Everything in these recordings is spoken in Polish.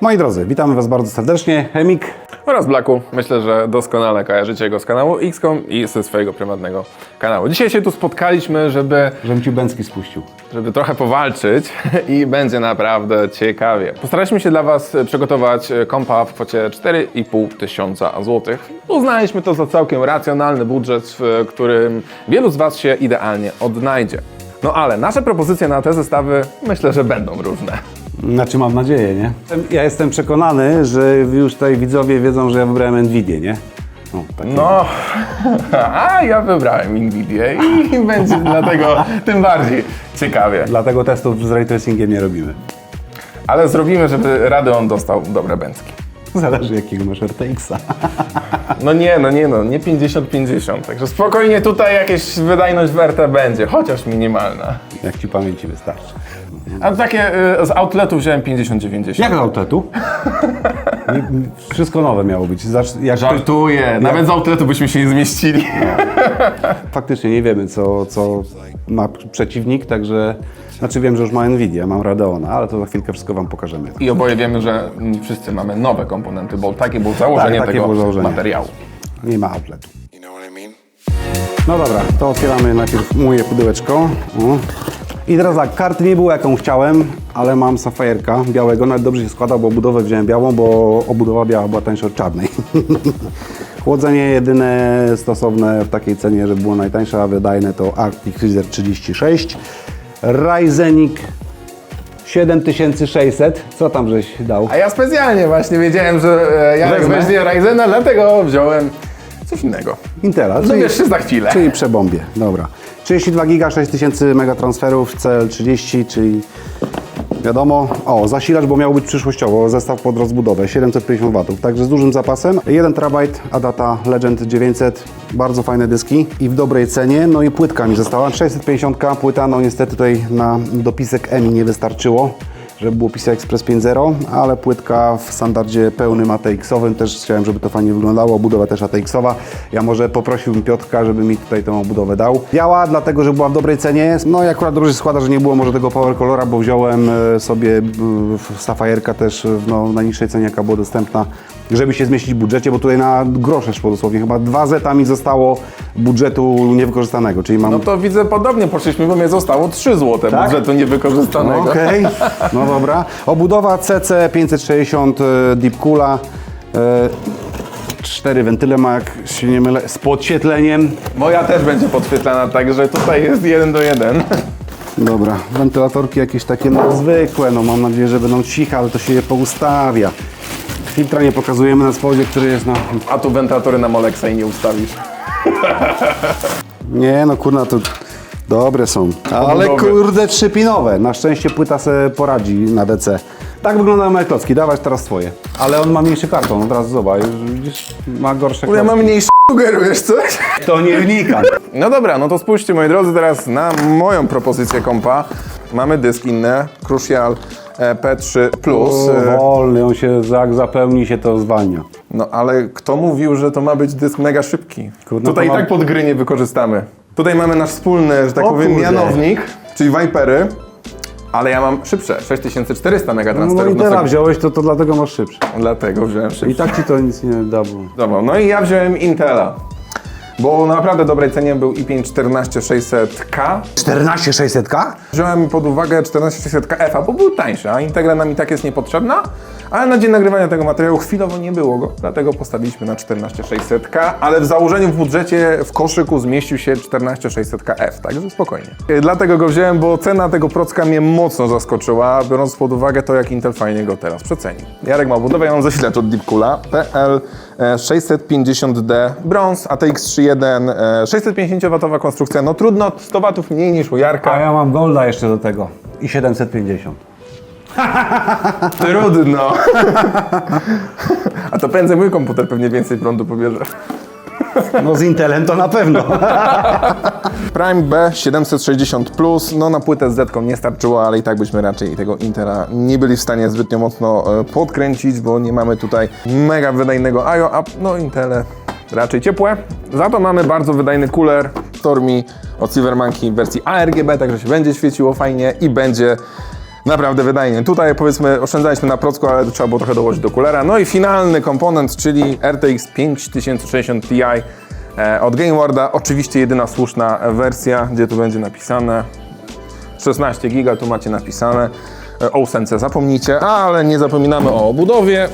Moi drodzy, witamy Was bardzo serdecznie. Chemik. oraz Blacku. Myślę, że doskonale kojarzycie go z kanału XCOM i ze swojego prywatnego kanału. Dzisiaj się tu spotkaliśmy, żeby, Żebym Ci Bęcki spuścił. żeby trochę powalczyć i będzie naprawdę ciekawie. Postaraliśmy się dla Was przygotować kompa w kwocie 4,5 tysiąca złotych. Uznaliśmy to za całkiem racjonalny budżet, w którym wielu z Was się idealnie odnajdzie. No ale nasze propozycje na te zestawy myślę, że będą różne. Znaczy mam nadzieję, nie? Ja jestem przekonany, że już tutaj widzowie wiedzą, że ja wybrałem Nvidię, nie? No, takie. No, a ja wybrałem Nvidia i będzie dlatego tym bardziej ciekawie. Dlatego testów z ray tracingiem nie robimy. Ale zrobimy, żeby Radeon dostał dobre bęcki. Zależy jakiego masz RTX-a. No nie, no nie, no nie 50-50, także spokojnie tutaj jakieś wydajność w RT będzie, chociaż minimalna. Jak Ci pamięci wystarczy. A takie y, z outletu wziąłem 50-90. Jak z outletu? Wszystko nowe miało być. Zacz- Jak Żartuję, nawet z outletu byśmy się nie zmieścili. faktycznie nie wiemy, co, co ma przeciwnik, także... Znaczy wiem, że już ma Nvidia, mam Radeona, ale to za chwilkę wszystko Wam pokażemy. I oboje wiemy, że wszyscy mamy nowe komponenty, bo takie było założenie Tak, takie tego było założenie. materiału. Nie ma outletu. You know what I mean? No dobra, to otwieramy najpierw moje pudełeczko. O. I teraz tak, karty nie było jaką chciałem, ale mam safajerka białego. Nawet dobrze się składa, bo obudowę wziąłem białą, bo obudowa biała była tańsza od czarnej. Chłodzenie jedyne stosowne w takiej cenie, że było najtańsze, a wydajne to Arctic Freezer 36. Ryzenik 7600. Co tam żeś dał? A ja specjalnie właśnie wiedziałem, że e, Jarek Wezmę. weźmie Ryzena, dlatego wziąłem coś innego. Intela. Dowiesz się za chwilę. Czyli przebombię, dobra. 32 giga, 6000 megatransferów, CL30, czyli wiadomo, o, zasilacz, bo miał być przyszłościowo, zestaw pod rozbudowę, 750 W, także z dużym zapasem. 1 terabajt, Adata Legend 900, bardzo fajne dyski i w dobrej cenie, no i płytka mi została, 650 płyta, no niestety tutaj na dopisek EMI nie wystarczyło żeby było PCI Express 5.0, ale płytka w standardzie pełnym ATX-owym, też chciałem, żeby to fajnie wyglądało, obudowa też ATX-owa. Ja może poprosiłbym Piotrka, żeby mi tutaj tą obudowę dał. Biała, dlatego, że była w dobrej cenie. No i akurat dobrze się składa, że nie było może tego Power Colora, bo wziąłem e, sobie Safajerka też w no, najniższej cenie, jaka była dostępna, żeby się zmieścić w budżecie, bo tutaj na grosze szło dosłownie. Chyba dwa zeta mi zostało budżetu niewykorzystanego, czyli mam... No to widzę podobnie poszliśmy, bo mnie zostało 3 złote Tak? budżetu niewykorzystanego. Okej, no dobra. Obudowa CC 560 e, Deep Coola. E, Cztery wentyle ma, jak się nie mylę, z podświetleniem. Moja też będzie podświetlana, także tutaj jest jeden do jeden. Dobra, wentylatorki jakieś takie no, zwykłe, no mam nadzieję, że będą ciche, ale to się je poustawia. Filtra nie pokazujemy na spodzie, który jest na... A tu wentylatory na Molexa i nie ustawisz. Nie no kurna, to dobre są. Ale Obudowy. kurde, trzypinowe. Na szczęście płyta se poradzi na DC. Tak wyglądają moje klocki, dawać teraz twoje. Ale on ma mniejszy karton, od razu zobacz, już widzisz, ma gorsze Ja klocki. mam mniejszy sugerujesz coś? To nie wnika. No dobra, no to spójrzcie moi drodzy teraz na moją propozycję kompa. Mamy dysk inny, Crucial P3 Plus. e, Wolny, on się, jak zapełni się, to zwalnia. No ale kto mówił, że to ma być dysk mega szybki? Kurde, Tutaj i to ma- tak pod gry nie wykorzystamy. Tutaj mamy nasz wspólny, że tak O powiem, kurde. mianownik, czyli Vipery. Ale ja mam szybsze, 6400 No, no megatransferów i na teraz sekundę. wziąłeś, to, to dlatego masz szybszy. Dlatego wziąłem szybsze. I tak ci to nic nie da, bo... Dobra, no i ja wziąłem Intela. Bo na naprawdę dobrej cenie był i5 14600K. 14600K? Wziąłem pod uwagę 14600KF, bo był tańszy, a Integra nam i tak jest niepotrzebna. Ale na dzień nagrywania tego materiału chwilowo nie było go, dlatego postawiliśmy na 14600K, ale w założeniu w budżecie w koszyku zmieścił się 14600KF, także spokojnie. E, Dlatego go wziąłem, bo cena tego procka mnie mocno zaskoczyła, biorąc pod uwagę to, jak Intel fajnie go teraz przecenił. Jarek ma budowę, ja mam zasilacz od Deepcoola, PL e, 650D brąz, ATX 3.1, e, 650W konstrukcja, no trudno, 100 W mniej niż u Jarka. A ja mam Golda jeszcze do tego. I 750. Trudno. A to prędzej mój komputer pewnie więcej prądu pobierze. No z Intelem to na pewno. Prime B 760 Plus, no na płytę z Z nie starczyło, ale i tak byśmy raczej tego Intela nie byli w stanie zbytnio mocno e, podkręcić, bo nie mamy tutaj mega wydajnego IO, a no Intele raczej ciepłe. Za to mamy bardzo wydajny cooler Stormy od Silvermonkey w wersji ARGB, także się będzie świeciło fajnie i będzie Naprawdę wydajnie. Tutaj powiedzmy oszczędzaliśmy na procku, ale trzeba było trochę dołożyć do kulera. No i finalny komponent, czyli RTX 5060 Ti e, od GameWarda. Oczywiście jedyna słuszna wersja, gdzie tu będzie napisane 16 giga, tu macie napisane. E, O ósemce zapomnijcie, ale nie zapominamy o obudowie.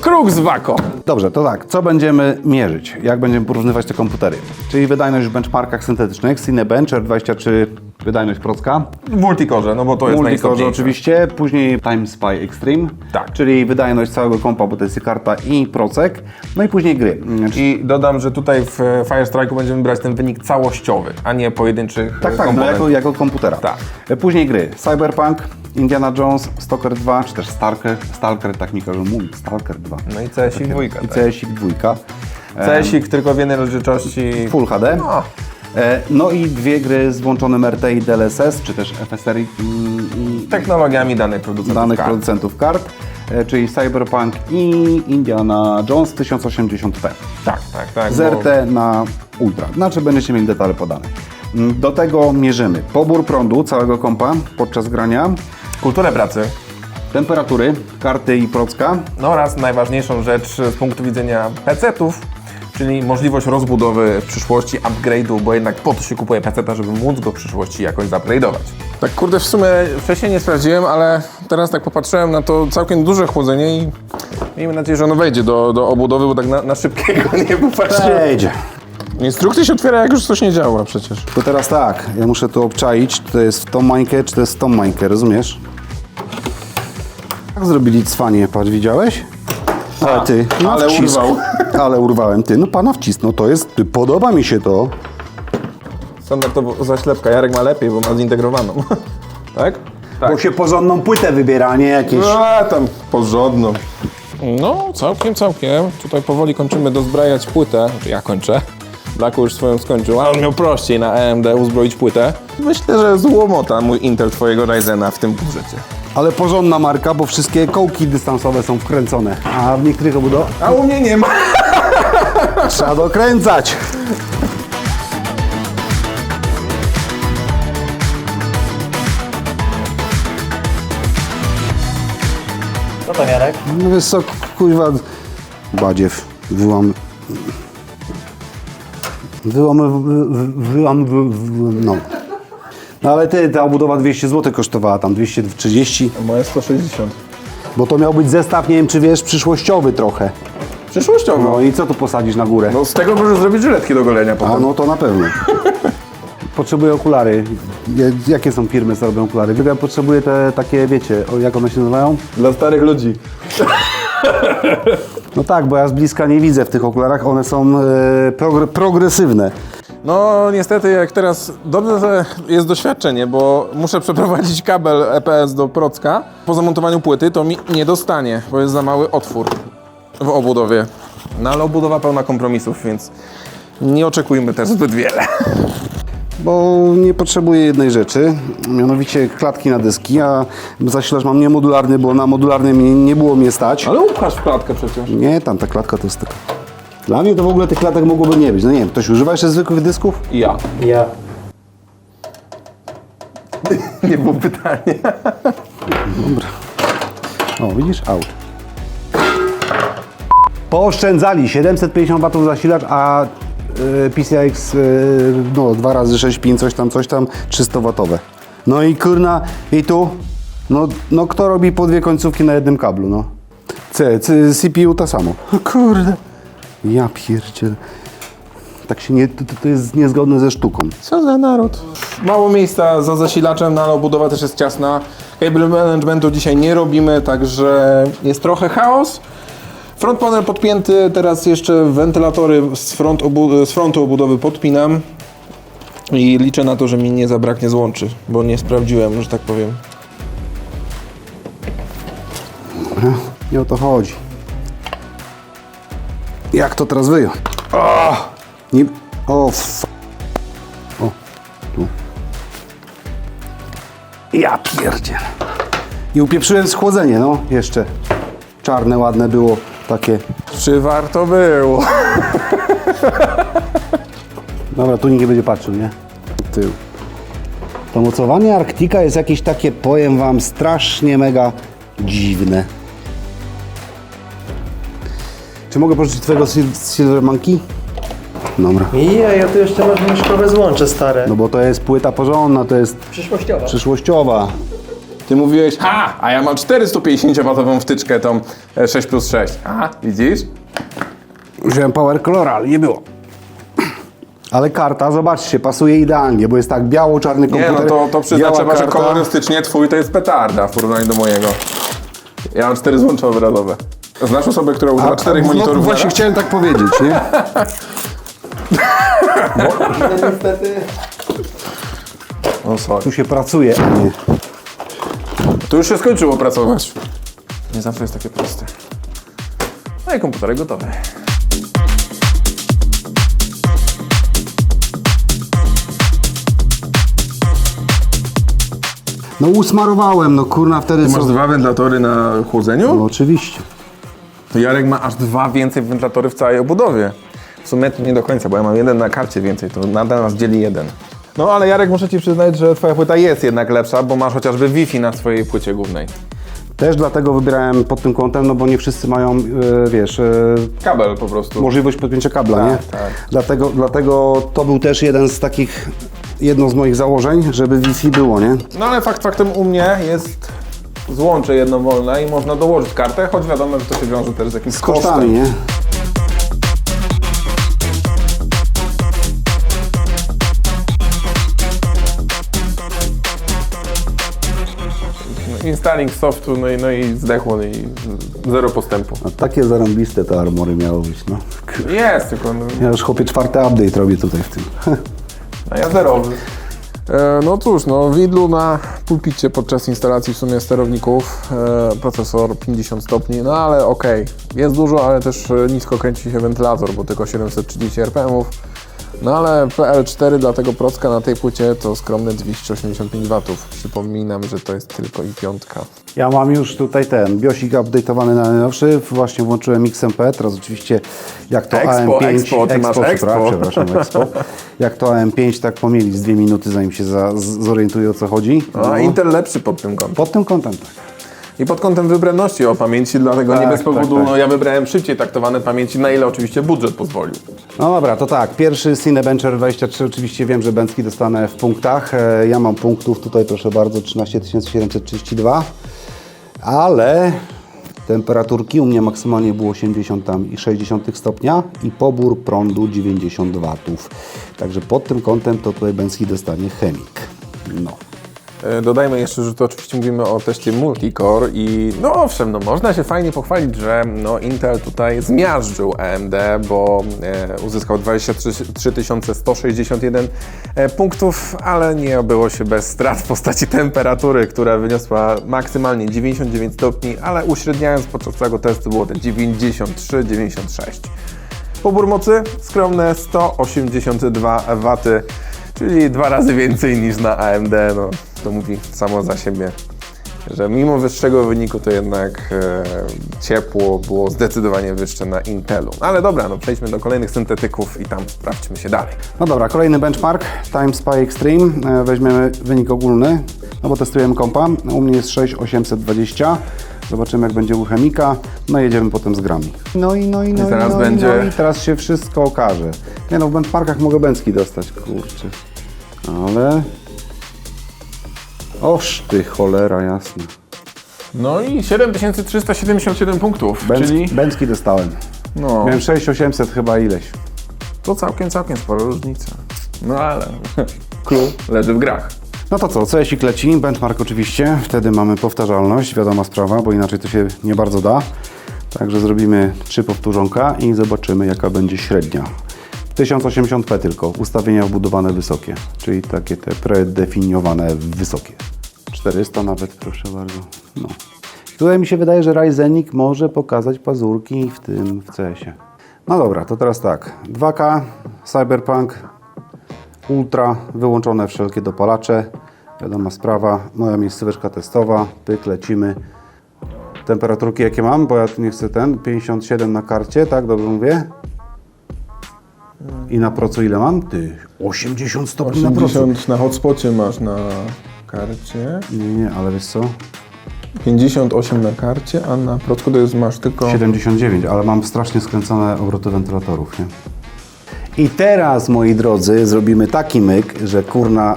Kruk z Wako. Dobrze, to tak, co będziemy mierzyć? Jak będziemy porównywać te komputery? Czyli wydajność w benchmarkach syntetycznych, Cinebench R23 wydajność procka, W multikorze, no bo to jest Multicore najistotniejsze. oczywiście, później Time Spy Extreme, Tak. czyli wydajność całego kompa, bo to jest i karta i procek, no i później gry. I dodam, że tutaj w Firestrike'u będziemy brać ten wynik całościowy, a nie pojedynczych Tak, tak, no jako, jako komputera. Tak. Później gry Cyberpunk, Indiana Jones, Stalker 2, czy też Stalker, Stalker tak mi każą mówić, Stalker 2. No i CSI dwójka. I. CSIK 2. CSIK tylko w jednej rozdzielczości. Full HD. No. E, No i dwie gry z włączonym RTI DLSS, czy też FSR i, i Technologiami danych producentów danych kart. producentów kart, e, czyli Cyberpunk i Indiana Jones 1080p. Tak, tak, tak. Z RT na Ultra, znaczy będziecie mieli detale podane. Mm, Do tego mierzymy pobór prądu całego kompa podczas grania, Bo kulturę pracy. temperatury, karty i procka, No oraz najważniejszą rzecz z punktu widzenia PC-ów, czyli możliwość rozbudowy w przyszłości, upgrade'u, bo jednak po to się kupuje PC, żeby móc go w przyszłości jakoś zupgrade'ować. Tak kurde, w sumie wcześniej nie sprawdziłem, ale teraz tak popatrzyłem na to całkiem duże chłodzenie i miejmy nadzieję, że ono wejdzie do, do obudowy, bo tak na, na szybkiego nie popatrzyłem. Przejdzie. Instrukcja się otwiera, jak już coś nie działa przecież. To teraz tak, ja muszę to obczaić, czy to jest w tą mańkę, czy to jest w tą mańkę, rozumiesz? Tak zrobili cwanie, patrz, widziałeś? Ale ty, no ale wcisk. urwał. Ale urwałem, ty, no pana wcisnął, to jest, ty, podoba mi się to. Standardowo zaślepka, Jarek ma lepiej, bo ma zintegrowaną. tak? Bo się porządną płytę wybiera, a nie jakieś... A tam porządną. No, całkiem, całkiem. Tutaj powoli kończymy dozbrajać płytę. Ja kończę. Blaku już swoją skończył, a on miał prościej na AMD uzbroić płytę. Myślę, że złomota mój Intel twojego Ryzena w tym budżecie. Ale porządna marka, bo wszystkie kołki dystansowe są wkręcone, a w niektórych obudowach A u mnie nie ma. trzeba dokręcać. Co tam Jarek? No wiesz co, kuźwa, badziew, wyłam... Wyłam... Wyłam... No. No ale ty, ta obudowa 200 zł kosztowała, tam 230, Moje 160. bo to miał być zestaw, nie wiem czy wiesz, przyszłościowy trochę. Przyszłościowo. No i co tu posadzisz na górę? No z tego możesz zrobić żyletki do golenia potem. A no to na pewno. Potrzebuję okulary. Ja- Jakie są firmy, co robią okulary? Ja potrzebuję te takie, wiecie, o, jak one się nazywają? Dla starych ludzi. No tak, bo ja z bliska nie widzę w tych okularach, one są e, progr- progresywne. No niestety jak teraz dobrze jest doświadczenie, bo muszę przeprowadzić kabel EPS do procka. Po zamontowaniu płyty to mi nie dostanie, bo jest za mały otwór w obudowie. No ale obudowa pełna kompromisów, więc nie oczekujmy też zbyt wiele. Bo nie potrzebuję jednej rzeczy, mianowicie klatki na dyski, a zasilacz mam niemodularny, bo na modularnym nie, nie było mnie stać. Ale upchasz w klatkę przecież. Nie, tam ta klatka to jest taka... Dla mnie to w ogóle tych klatek mogłoby nie być. No nie wiem, ktoś używa jeszcze zwykłych dysków? Ja. Ja. Nie było pytania. O, widzisz? Out. Pooszczędzali 750 W zasilacz, a y, PCX y, no, 2 razy 6,5 coś tam, coś tam, 300 W. No i kurna, i tu, no, no kto robi po dwie końcówki na jednym kablu, no? C, C, CPU to samo. Kurde. Ja pierdziel. Tak się nie, to, to jest niezgodne ze sztuką. Co za naród. Mało miejsca za zasilaczem, no ale obudowa też jest ciasna. Cable managementu dzisiaj nie robimy, także jest trochę chaos. Front panel podpięty, teraz jeszcze wentylatory z, front obu- z frontu obudowy podpinam. I liczę na to, że mi nie zabraknie złączy, bo nie sprawdziłem, że tak powiem. Nie o to chodzi. Jak to teraz wyjąć? O! Nie... O, f... O, tu. Ja pierdziel. I upieprzyłem schłodzenie, no, jeszcze. Czarne, ładne było, takie. Czy warto było? Dobra, tu nikt nie będzie patrzył, nie? Tył. To mocowanie Arktika jest jakieś takie, powiem Wam, strasznie mega dziwne. Czy mogę pożyczyć Twojego Sil- Silver Monkey? Dobra. Ja, ja tu jeszcze masz myszkowe złącze stare. No bo to jest płyta porządna, to jest Przyszłościowa. przyszłościowa. Ty mówiłeś, ha, a ja mam 450-watową wtyczkę, tą e, 6 plus 6. Aha, widzisz? Wziąłem Power Color, ale nie było. Ale karta, zobaczcie, pasuje idealnie, bo jest tak biało-czarny Nie, komputer. no to, to przyznać biała trzeba, że karta. kolorystycznie twój to jest petarda w porównaniu do mojego. Ja mam cztery złącza obrazowe. Znasz osobę, która używa A- czterech a, no, monitorów Właśnie naraz? chciałem tak powiedzieć, nie? Niestety. O, sorry. Tu się pracuje, a nie. To już się skończyło pracować. Nie zawsze jest takie proste. No i komputerek gotowy. No usmarowałem, no kurna wtedy Ty masz co? dwa wentylatory na chłodzeniu? No oczywiście. To Jarek ma aż dwa więcej wentylatory w całej obudowie. W sumie to nie do końca, bo ja mam jeden na karcie więcej, to nadal nas dzieli jeden. No ale Jarek, muszę Ci przyznać, że Twoja płyta jest jednak lepsza, bo masz chociażby Wi-Fi na swojej płycie głównej. Też dlatego wybierałem pod tym kątem, no bo nie wszyscy mają, e, wiesz, e, Kabel po prostu. możliwość podpięcia kabla, Tak, nie? tak. Dlatego, dlatego to był też jeden z takich, jedno z moich założeń, żeby Wi-Fi było, nie? No ale fakt faktem u mnie jest złącze jedno wolne i można dołożyć kartę, choć wiadomo, że to się wiąże też z jakimś Z kosztami, nie? Installing softu, no i, no i zdechło, no i zero postępu. A takie zarąbiste te armory miało być, no. Jest, tylko no, Ja już chłopie czwarty update robię tutaj w tym. a ja zerowy. E, no cóż, no w Lidlu na pulpicie podczas instalacji w sumie sterowników e, procesor 50 stopni, no ale okej, jest dużo, ale też e, nisko kręci się wentylator, bo tylko 730 RPM-ów. No ale PL4 dla tego procka na tej płycie to skromne 285 W. Przypominam, że to jest tylko i piątka. Ja mam już tutaj ten biosik update'owany na najnowszy, właśnie włączyłem XMP, teraz oczywiście jak to Expo, AM5, Expo, ty masz przepraszam, Expo. przepraszam, Expo. Jak to AM5 tak pomieli z dwie minuty zanim się za, zorientuje o co chodzi. No, a Intel lepszy pod tym kątem. Pod tym kątem tak. I pod kątem wybraności o pamięci, dlatego Tak, nie bez powodu, tak, tak. no ja wybrałem szybciej taktowane pamięci, na ile oczywiście budżet pozwolił. No dobra, to tak. Pierwszy Cinebencher 23, oczywiście wiem, że Bęcki dostanę w punktach. E, Ja mam punktów tutaj, proszę bardzo, 13 732. Ale temperaturki u mnie maksymalnie było 80,6 stopnia i pobór prądu 90 watów. Także pod tym kątem to tutaj Bęcki dostanie chemik. No. E, Dodajmy jeszcze, że to oczywiście mówimy o teście multicore i no owszem, no można się fajnie pochwalić, że no Intel tutaj zmiażdżył AMD, bo e, uzyskał 23 161 e, punktów, ale nie obyło się bez strat w postaci temperatury, która wyniosła maksymalnie 99 stopni, ale uśredniając podczas całego testu było to 93-96. Pobór mocy skromne 182 W, czyli dwa razy więcej niż na AMD. No, to mówi samo za siebie, że mimo wyższego wyniku to jednak e, ciepło było zdecydowanie wyższe na Intelu. Ale dobra, no przejdźmy do kolejnych syntetyków i tam sprawdźmy się dalej. No dobra, kolejny benchmark, Time Spy Extreme. E, Weźmiemy wynik ogólny, no bo testujemy kompa. U mnie jest 6820. Zobaczymy jak będzie u chemika. No jedziemy potem z grami. No i no i no i, teraz no, będzie- i, no i teraz się wszystko okaże. Nie no, w benchmarkach mogę bęcki dostać, kurczę. Ale... Oż ty cholera jasna. No i 7377 punktów, Bęc, czyli Bęcki dostałem. no, Miałem 6800 chyba ileś. to całkiem, całkiem spora różnica. No ale clue leży w grach. No to co, co jeśli leci? Benchmark oczywiście, wtedy mamy powtarzalność, wiadoma sprawa, bo inaczej to się nie bardzo da. Także zrobimy trzy powtórzonka i zobaczymy jaka będzie średnia. 1080p tylko, ustawienia wbudowane wysokie, czyli takie te predefiniowane wysokie. 400 nawet, proszę bardzo. No. Tutaj mi się wydaje, że Ryzenik może pokazać pazurki w tym w CS-ie. No dobra, to teraz tak. 2K, Cyberpunk, Ultra, wyłączone wszelkie dopalacze. Wiadoma sprawa, moja miejscóweczka testowa, pyk, lecimy. Temperaturki jakie mam, bo ja tu nie chcę ten, 57 na karcie, tak, dobrze mówię? I na procu ile mam? Ty, 80 stopni na procu. 80 na hotspocie masz na karcie, Nie, nie, ale wiesz co? 58 na karcie, a na procku to jest masz tylko... 79, ale mam strasznie skręcone obroty wentylatorów, nie? I teraz, moi drodzy, zrobimy taki myk, że kurna,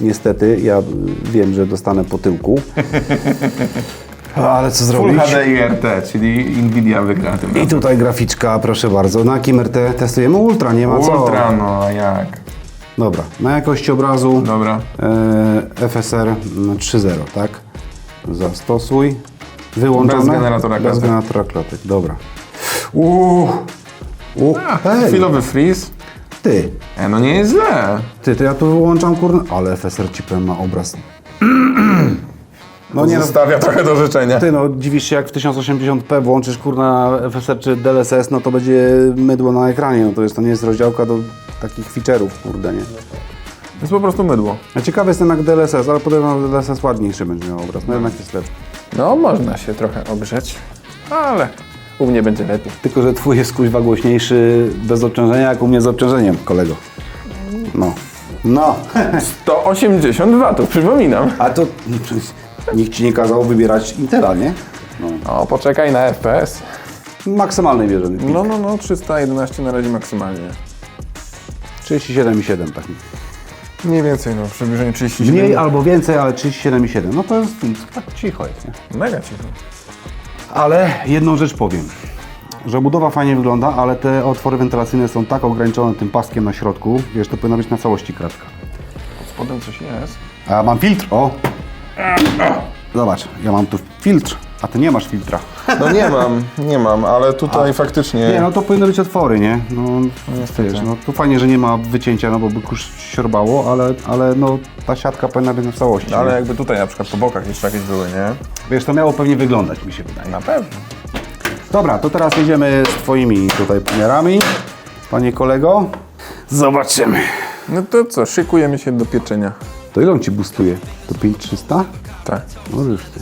niestety, ja wiem, że dostanę po tyłku. Ale co Full zrobić? HD i RT, czyli Nvidia wygra tym I tutaj graficzka, proszę bardzo. Na jakim RT testujemy? Ultra, nie ma co. Ultra, no a jak? Dobra, na jakość obrazu Dobra. e, FSR 3.0, tak? Zastosuj. Wyłączone? Bez generatora Bez klatek. generatora klatek, dobra. Uuu, U, hej, chwilowy freeze. ty, E, no nie jest źle. ty, to ja tu wyłączam, kurna, ale FSR ci powiem, ma obraz. No nie no, Zostawia trochę do życzenia. ty no, dziwisz się jak w 1080p włączysz, kurna, FSR czy DLSS, no to będzie mydło na ekranie, no to jest, to nie jest rozdziałka do takich feature'ów, kurde, nie? To jest po prostu mydło. Ja ciekawy jestem jak DLSS, ale podejrzewam, że DLSS ładniejszy będzie miał obraz, no jednak jest lepszy. No, można się trochę ogrzeć, ale u mnie będzie lepiej. Tylko, że twój jest kuźwa głośniejszy bez obciążenia, jak u mnie z obciążeniem, kolego. No. No. 180 watów, przypominam. A to nikt ci nie kazał wybierać Intela, nie? O, poczekaj na FPS. Maksymalnej wierzy. No, no, no, 311 na razie maksymalnie. 37,7 tak. Mniej więcej, no, w przybliżeniu 37. Mniej albo więcej, ale 37,7. No to jest tak cicho jest, nie? Mega cicho. Ale jedną rzecz powiem. Że budowa fajnie wygląda, ale te otwory wentylacyjne są tak ograniczone tym paskiem na środku, wiesz, to powinna być na całości kratka. Pod spodem coś jest. A mam filtr, o! Zobacz, ja mam tu filtr, a ty nie masz filtra. No nie mam, nie mam, ale tutaj faktycznie... Nie, no to powinny być otwory, nie? No, niestety. wiesz, no tu fajnie, że nie ma wycięcia, no bo by kurz siorbało, ale, ale no ta siatka powinna być na całości. Ale nie? jakby tutaj na przykład po bokach jeszcze jakieś były, nie? Wiesz, to miało pewnie wyglądać, mi się wydaje. Na pewno. Dobra, to teraz jedziemy z twoimi tutaj pomiarami, panie kolego. Zobaczymy. No to co, szykujemy się do pieczenia. To ile on ci boostuje? To 5300? Tak. No już ty.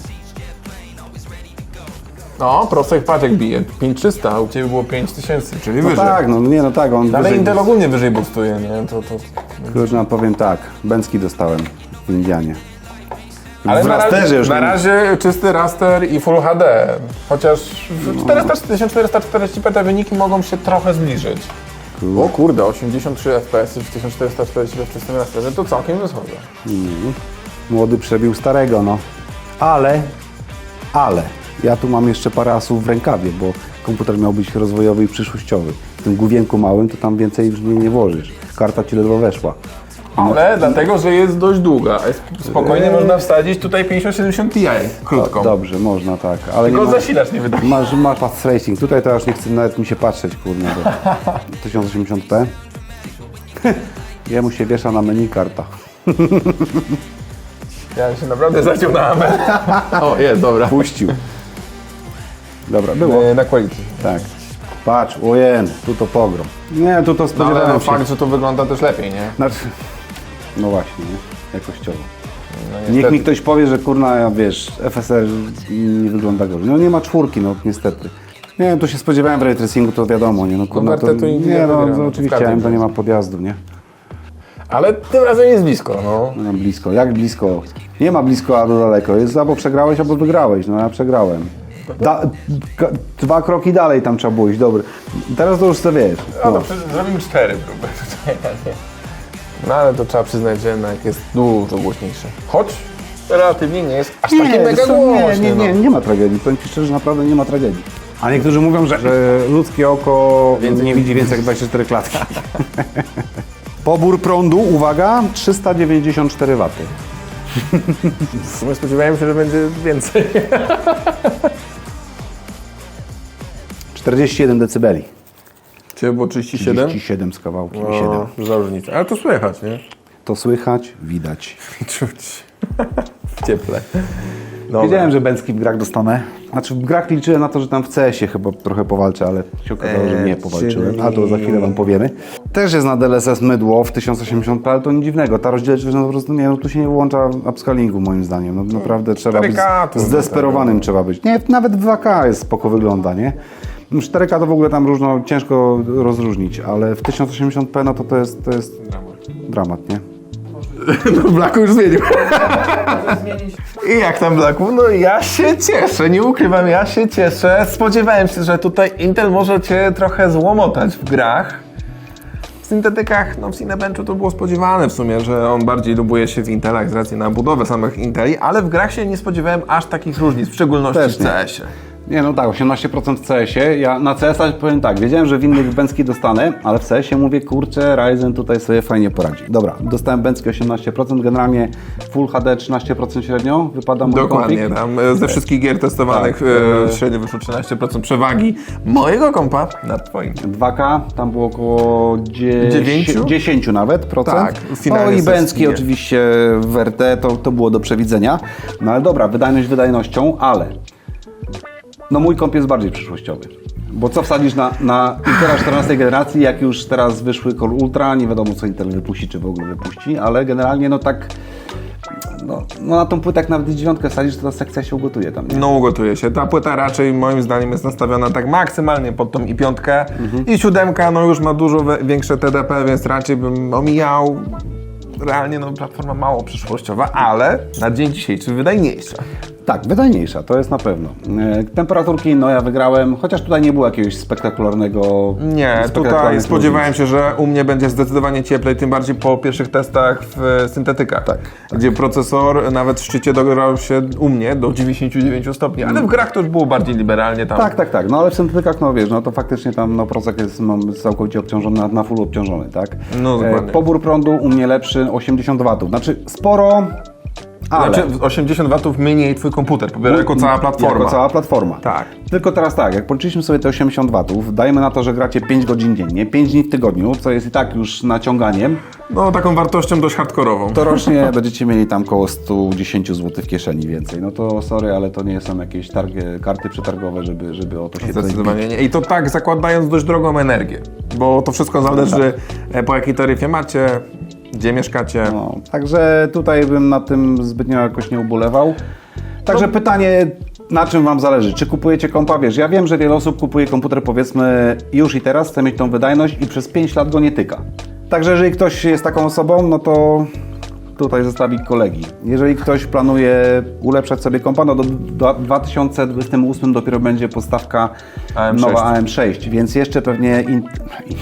No, prosek patrz jak bije. 5300, a u Ciebie było 5000, czyli No wyżej. tak, no nie, no tak, on Ale wyżej- Intel ogólnie wyżej boostuje, nie? To, to... Kurczę, powiem tak, bęcki dostałem w Indianie. Ale w na, rasterze razie, już na nie- razie czysty raster i Full HD. Chociaż w 400, 1440p te wyniki mogą się trochę zbliżyć. O kurde, 83 FPS w 1440p w czystym rasterze to całkiem wysoko. Młody przebił starego, no. Ale, ale, ja tu mam jeszcze parę asów w rękawie, bo komputer miał być rozwojowy i przyszłościowy. W tym główienku małym to tam więcej już nie, nie włożysz. Karta ci ledwo weszła. Ale dlatego, że jest dość długa. Spokojnie Eee. można wstawić tutaj 5070 Ti krótką. Dobrze, można tak, ale Tylko nie ma, zasilacz nie wydaje. masz, masz path tracing. Tutaj to aż nie chcę nawet mi się patrzeć, kurde, bo 1080p. Jemu się wiesza na menu karta. Ja się naprawdę zaciął na. O, jest, dobra. Puścił. Dobra, było. E, Na quality. Tak. Patrz, ojen, tu to pogrom. Nie, tu to No, ale spodziewałem no, się. fakt, że to wygląda też lepiej, nie? Znaczy, no właśnie, nie? jakościowo. No, Niech mi ktoś powie, że kurna, wiesz, FSR nie wygląda gorzej. No nie ma czwórki, no niestety. Nie wiem, to się spodziewałem w ray tracingu, to wiadomo, nie? No kurna, to nie, Nvidia no, wygra, to no, oczywiście, każdym AM to nie ma podjazdu, nie? Ale tym razem jest blisko, no. No blisko, jak blisko? Nie ma blisko albo daleko, jest albo przegrałeś, albo wygrałeś, no ja przegrałem. Da, k- dwa kroki dalej tam trzeba było iść, dobry. Teraz to już sobie wiesz. No No. to przecież zrobimy cztery próby tutaj, nie. No ale to trzeba przyznać, że jednak jest dużo głośniejsze. Choć relatywnie nie jest aż takie mega co, nie, nie, nie, no. nie ma tragedii. Powiem Ci szczerze, że naprawdę nie ma tragedii. A niektórzy mówią, że, że ludzkie oko nie widzi więcej jak 24 klatki. Pobór prądu, uwaga, 394 W. My spodziewałem się, że będzie więcej. 41 decybeli. Było 37? 37 z kawałkiem, 7. No, za różnica. Ale to słychać, nie? To słychać, widać. Czuć. w cieple. Dobra. Wiedziałem, że Bęcki w grach dostanę. Znaczy w grach liczyłem na to, że tam w CS-ie chyba trochę powalczę, ale się okazało, że nie Eee, powalczyłem. A to za chwilę wam powiemy. Też jest na DLSS mydło w 1080p, ale to nic dziwnego. Ta rozdzielczość no po prostu nie, no tu się nie włącza upscalingu moim zdaniem. No, naprawdę trzeba być 4K tu zdesperowanym tego. trzeba być. Nie, nawet w 2K jest spoko wygląda, nie? 4K to w ogóle tam różno, ciężko rozróżnić, ale w 1080p no to to jest, to jest dramat, nie? No Blaku już zmienił. I jak tam Blaku? No ja się cieszę, nie ukrywam, ja się cieszę. Spodziewałem się, że tutaj Intel może cię trochę złomotać w grach. W syntetykach, no w Cinebenchu to było spodziewane w sumie, że on bardziej lubuje się w Intelach z racji na budowę samych Inteli, ale w grach się nie spodziewałem aż takich różnic, w szczególności Też w. CS-ie. Nie, no tak, 18% w CS-ie. Ja na CS-a powiem tak, wiedziałem, że w innych Bęcki dostanę, ale w CS-ie mówię, kurczę, Ryzen tutaj sobie fajnie poradzi. Dobra, dostałem Bęcki 18%, generalnie Full HD 13% średnio wypada mój Dokładnie, konfig. tam e, ze wszystkich gier testowanych Tak, e, średnio wyszło 13% przewagi mojego kompa nad twoim. 2K, tam było około dzie- Dziewięciu? 10 nawet procent. Tak, No i Bęcki oczywiście w RT to, to było do przewidzenia. No ale dobra, wydajność wydajnością, ale no mój komp jest bardziej przyszłościowy. Bo co wsadzisz na, na Intela 14 generacji, jak już teraz wyszły Core Ultra, nie wiadomo co Intel wypuści, czy w ogóle wypuści, ale generalnie no tak, no, no na tą płytę jak nawet dziewiątkę wsadzisz, to ta sekcja się ugotuje tam, nie? No ugotuje się. Ta płyta raczej moim zdaniem jest nastawiona tak maksymalnie pod tą i piątkę. I siódemka no już ma dużo większe TDP, więc raczej bym omijał. Realnie no platforma mało przyszłościowa, ale na dzień dzisiejszy wydajniejsza. Tak, wydajniejsza, to jest na pewno. E, Temperaturki, no ja wygrałem, chociaż tutaj nie było jakiegoś spektakularnego... Nie, tutaj spodziewałem się, że u mnie będzie zdecydowanie cieplej, tym bardziej po pierwszych testach w e, syntetykach. Tak, Gdzie procesor nawet w szczycie dograł się u mnie do 99 stopni, ale w grach to już było bardziej liberalnie tam. Tak, tak, tak, no ale w syntetykach, no wiesz, no to faktycznie tam no, procek jest mam całkowicie obciążony, na, na full obciążony, tak? No, dokładnie. pobór prądu u mnie lepszy, 80 watów, znaczy sporo, ale... Znaczy 80 watów mniej twój komputer pobiera jako cała platforma. Jako cała platforma. Tak. Tylko teraz tak, jak policzyliśmy sobie te 80 watów, dajmy na to, że gracie 5 godzin dziennie, 5 dni w tygodniu, co jest i tak już naciąganiem, No taką wartością dość hardkorową. to rocznie będziecie mieli tam koło 110 zł w kieszeni więcej. No to sorry, ale to nie są jakieś targi, karty przetargowe, żeby, żeby o to się Zdecydowanie nie. I to tak zakładając dość drogą energię, bo to wszystko zależy e, po jakiej taryfie macie, gdzie mieszkacie. No, także tutaj bym na tym zbytnio jakoś nie ubolewał. Także pytanie, na czym Wam zależy? Czy kupujecie kompa? Wiesz, ja wiem, że wiele osób kupuje komputer powiedzmy już i teraz, chce mieć tą wydajność i przez 5 lat go nie tyka. Także jeżeli ktoś jest taką osobą, no to tutaj zostawi kolegi. Jeżeli ktoś planuje ulepszać sobie kompa, no do, do 2028 dopiero będzie podstawka AM6. nowa AM6, więc jeszcze pewnie in, in,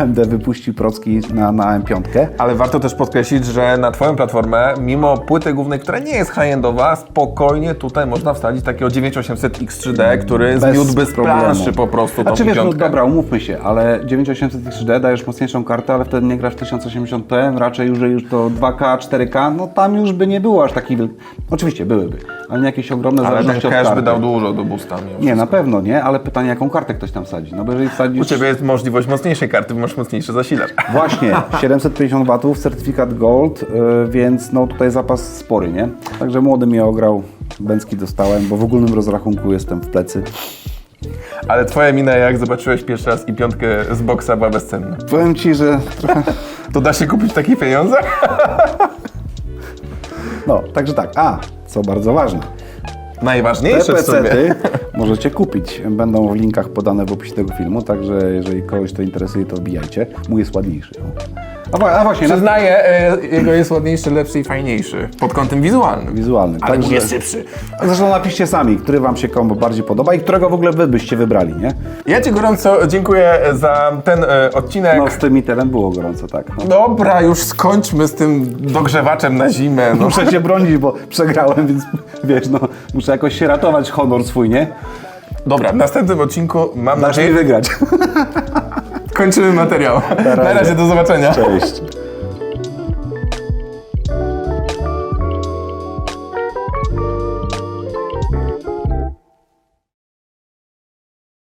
AMD wypuści procki na, na AM5. Ale warto też podkreślić, że na Twoją platformę, mimo płyty głównej, która nie jest high-endowa, spokojnie tutaj można wstawić takiego 9800 X3D, który Bez zmiótł z planszy po prostu tą Znaczy wiesz, no dobra, umówmy się, ale 9800 3D dajesz mocniejszą kartę, ale wtedy nie grasz w 1080p, raczej już, że już to 2K, 4K, no tam już by nie było aż takich. Oczywiście byłyby, ale nie jakieś ogromne Ale zależności od karty. by dał dużo do mimo Nie, wszystko. na pewno nie, ale pytanie jaką kartę ktoś tam wsadzi. No bo jeżeli wsadzisz... U Ciebie jest możliwość mocniejszej karty, bo masz mocniejszy zasilacz. Właśnie, 750 watów, certyfikat Gold, yy, więc no tutaj zapas spory, nie? Także młody mnie ograł, bęcki dostałem, bo w ogólnym rozrachunku jestem w plecy. Ale Twoja mina, jak zobaczyłeś pierwszy raz i piątkę z boksa, była bezcenna. Powiem Ci, że trochę... To da się kupić w takich pieniądzach? No, także tak. A, co bardzo ważne. Najważniejsze Te w pecety możecie kupić. Będą w linkach podane w opisie tego filmu, także jeżeli kogoś to interesuje, to wbijajcie. Mój jest ładniejszy. A, wa- a właśnie, na, Przyznaję, e, jego jest ładniejszy, lepszy i fajniejszy pod kątem wizualnym. wizualny. Ale Także- jest szybszy. Zresztą napiszcie sami, który Wam się kombo bardziej podoba i którego w ogóle Wy byście wybrali, nie? Ja Ci gorąco dziękuję za ten e, odcinek. No z tym Intelem było gorąco, tak. No. Dobra, już skończmy z tym dogrzewaczem na zimę. No. Muszę się bronić, bo przegrałem, więc wiesz, no, muszę jakoś się ratować honor swój, nie? Dobra, w następnym odcinku mam Dasz mi nadzieję, wygrać. kończymy materiał. Na razie, do zobaczenia. Cześć.